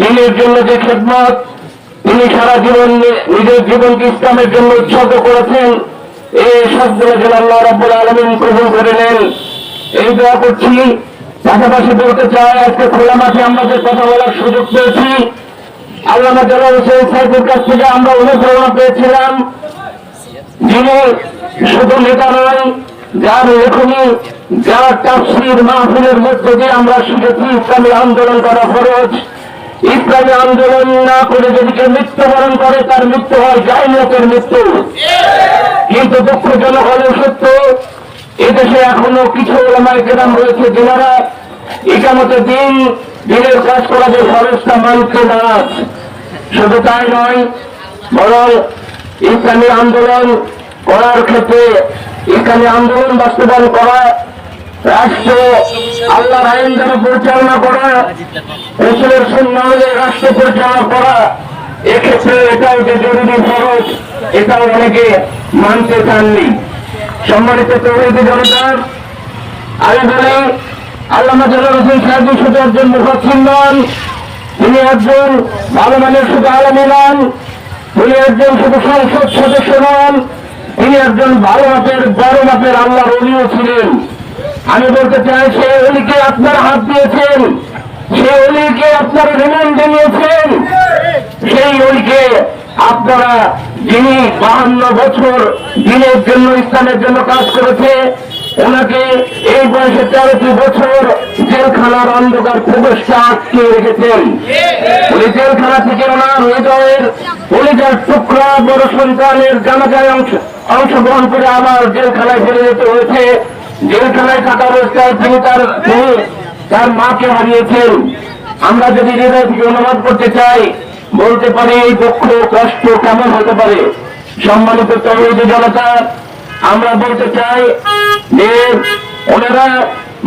দিনের জন্য যে খেদমত তিনি সারা জীবন নিজের জীবনকে ইসলামের জন্য উৎসর্গ করেছেন এই সবগুলো যেন আল্লাহ রব্বুল আলমিন কবুল করে নেন। এই দোয়া করছি। পাশাপাশি বলতে চাই, আজকে খোলা মাঠে আমরা যে কথা বলার সুযোগ পেয়েছি, আল্লামা জালাল হোসেন সাহেবের কাছ থেকে আমরা অনুপ্রেরণা পেয়েছিলাম। যিনি শুধু নেতা নয়, যার লেখনী, যার তাফসির মাহফিলের মধ্য দিয়ে আমরা শিখেছি ইসলামী আন্দোলন করা ফরজ। ইসলামী আন্দোলন না করে যদি কেউ মৃত্যুবরণ করে, তার মৃত্যু হয় জাইনতের মৃত্যু। কিন্তু দুঃখজনক হলেও সত্য, এদেশে এখনও কিছু ওলামায় গ্রাম রয়েছে যারা একামতে দিন দিনের কাজ করা যে ফরজটা মানতে নারাজ। শুধু তাই নয়, বরং ইসলামী আন্দোলন করার ক্ষেত্রে ইসলামী আন্দোলন বাস্তবায়ন করা রাষ্ট্র আল্লাহর আইন দ্বারা পরিচালনা করা, রসুলের সুন্নাহলে রাষ্ট্র পরিচালনা করা, এক্ষেত্রে এটাও যে জরুরি খরচ এটাও অনেকে মানতে চাননি। সম্মানিত তৌহিদি জনতার আমি বলি আল্লামা জালাল হোসেন সাহেব শুধু একজন মুখাচ্ছিন নন তিনি একজন ভালো মানের শুধু আলমী নন, তিনি একজন শুধু সংসদ সদস্য নন, তিনি একজন ভালো মাপের, বড় মাপের আল্লাহ অলিও ছিলেন। আমি বলতে চাই, সে অলিকে আপনার হাত দিয়েছেন। সে অলিকে আপনার রিমান্ড জানিয়েছেন। সেই অলিকে আপনারা যিনি বাহান্ন বছর দিনের জন্য, ইসলামের জন্য কাজ করেছে, ওনাকে এই বয়সে তেরোটি বছর জেলখানার অন্ধকার প্রবেশটা আটকে রেখেছেন। উনি জেলখানা থেকে ওনার হৃদয়ের কলিজার টুকরা বড় সন্তানের জানাজায় অংশ অংশগ্রহণ করে আবার জেলখানায় ফিরে যেতে হয়েছে। জেলখানায় থাকা অবস্থায় তিনি তার তিনি তার মাকে হারিয়েছেন আমরা যদি হৃদয় থেকে অনুবাদ করতে চাই, বলতে পারি এই দুঃখ, কষ্ট কেমন হতে পারে? সম্মানিত তরুণী জনতা, আমরা বলতে চাই যে ওনারা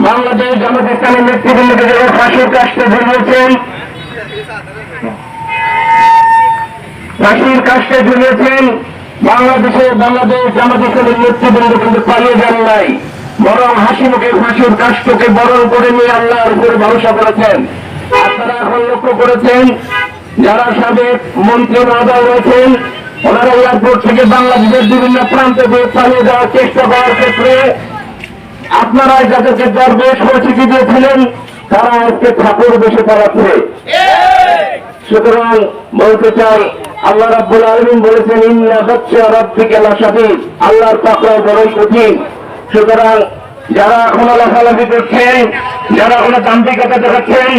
বাংলাদেশ ইসলামের নেতৃবৃন্দকে যারা ফাঁসির কাজটা ঝুলিয়েছেন ফাঁসির কাজটা ঝুলিয়েছেন বাংলাদেশে বাংলাদেশ ইসলামের নেতৃবৃন্দ কিন্তু পালিয়ে যান নাই। বরং হাসি মুখে ফাঁসির কাজটাকে বরণ করে নিয়ে আল্লাহর উপরে ভরসা করেছেন। আপনারা এখন লক্ষ্য করেছেন, যারা সাবেক মন্ত্রী মহোদয় রয়েছেন, ওনারা এয়ারপোর্ট থেকে বাংলাদেশের বিভিন্ন প্রান্তে পালিয়ে যাওয়ার চেষ্টা করার ক্ষেত্রে আপনারা যাদেরকে দরবেশ পরিচিতি দিয়েছিলেন, তারা আজকে ঠাকুর বেশি পড়াচ্ছে। সুতরাং বলতে চাই, আল্লাহ রাব্বুল আলমিন বলেছেন, ইন্না বাচ্চা রব্বিকে লাসাদিদ আল্লাহর পাকড়াও বড়ই কঠিন। সুতরাং যারা এখনও লাফালাফি করছেন যারা এখনও তান্ত্রিকতা দেখাচ্ছেন